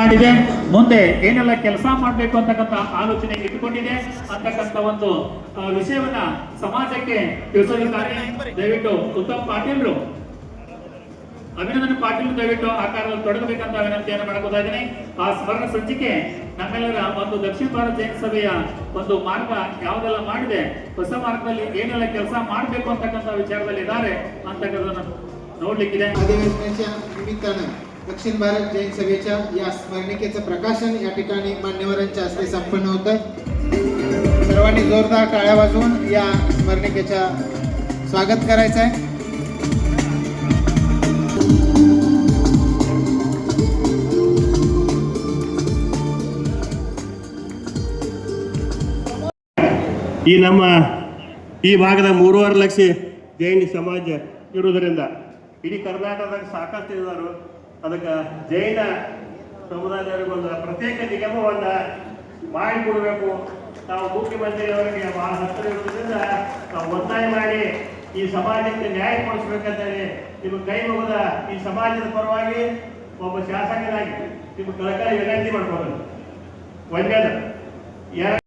ಮಾಡಿದೆ. ಮುಂದೆ ಏನೆಲ್ಲ ಕೆಲಸ ಮಾಡಬೇಕು ಅಂತಕ್ಕಂಥ ಆಲೋಚನೆ ಇಟ್ಟುಕೊಂಡಿದೆ. ಅಂತಕ್ಕಂಥ ಒಂದು ವಿಷಯವನ್ನ ಸಮಾಜಕ್ಕೆ ತಿಳಿಸಲಿದ್ದಾರೆ ದಯವಿಟ್ಟು ಉತ್ತಮ್ ಪಾಟೀಲ್ರು, ಅಭಿನಂದನ್ ಪಾಟೀಲ್ ದಯವಿಟ್ಟು ಆ ಕಾರ್ಯದಲ್ಲಿ ತೊಡಗಬೇಕಂತ ವಿನಂತಿಯನ್ನು ಮಾಡಬಹುದಾಗಿದೆ ಆ ಸ್ಮರಣ ಸಂಚಿಕೆ ನಮ್ಮೆಲ್ಲರ ಒಂದು ದಕ್ಷಿಣ ಭಾರತ ಜೈನ ಸಭೆಯ ಒಂದು ಮಾರ್ಗ ಯಾವುದೆಲ್ಲ ಮಾಡಿದೆ, ಹೊಸ ಮಾರ್ಗದಲ್ಲಿ ಏನೆಲ್ಲ ಕೆಲಸ ಮಾಡಬೇಕು ಅಂತಕ್ಕಂಥ ವಿಚಾರದಲ್ಲಿ ಇದ್ದಾರೆ ಅಂತಕ್ಕಂಥದ್ದನ್ನು ನೋಡ್ಲಿಕ್ಕಿದೆ. दक्षिण भारत जैन सभेच्या या स्मरणिकेचं प्रकाशन या ठिकाणी मान्यवरांच्या हस्ते संपन्न होतं सर्वांनी जोरदार टाळ्या वाजवून या स्मरणिकेच्या स्वागत करायचं आहे ಈ ನಮ್ಮ ಈ ಭಾಗದ ಮೂರುವರೆ ಲಕ್ಷ ಜೈನ ಸಮಾಜ ಇರುವುದರಿಂದ ಇಡೀ ಕರ್ನಾಟಕದಾಗ ಸಾಕಷ್ಟು ಇದ್ದಾರೆ ಅದಕ್ಕೆ ಜೈನ ಸಮುದಾಯದವರಿಗೊಂದು ಪ್ರತ್ಯೇಕ ನಿಗಮವನ್ನು ಮಾಡಿಕೊಡಬೇಕು. ನಾವು ಮುಖ್ಯಮಂತ್ರಿಯವರಿಗೆ ಬಹಳ ಹತ್ತಿರ ಇರುವುದರಿಂದ ನಾವು ಒತ್ತಾಯ ಮಾಡಿ ಈ ಸಮಾಜಕ್ಕೆ ನ್ಯಾಯ ಕೊಡಿಸ್ಬೇಕಂತೇಳಿ ನಿಮ್ಮ ಕೈ ಮುಗಿದ ಈ ಸಮಾಜದ ಪರವಾಗಿ ಒಬ್ಬ ಶಾಸಕನಾಗಿ ನಿಮ್ಮ ಕಳಕಳಿ ವಿನಂತಿ ಮಾಡ್ಬೋದು ಒಂದೇದು ಎರಡು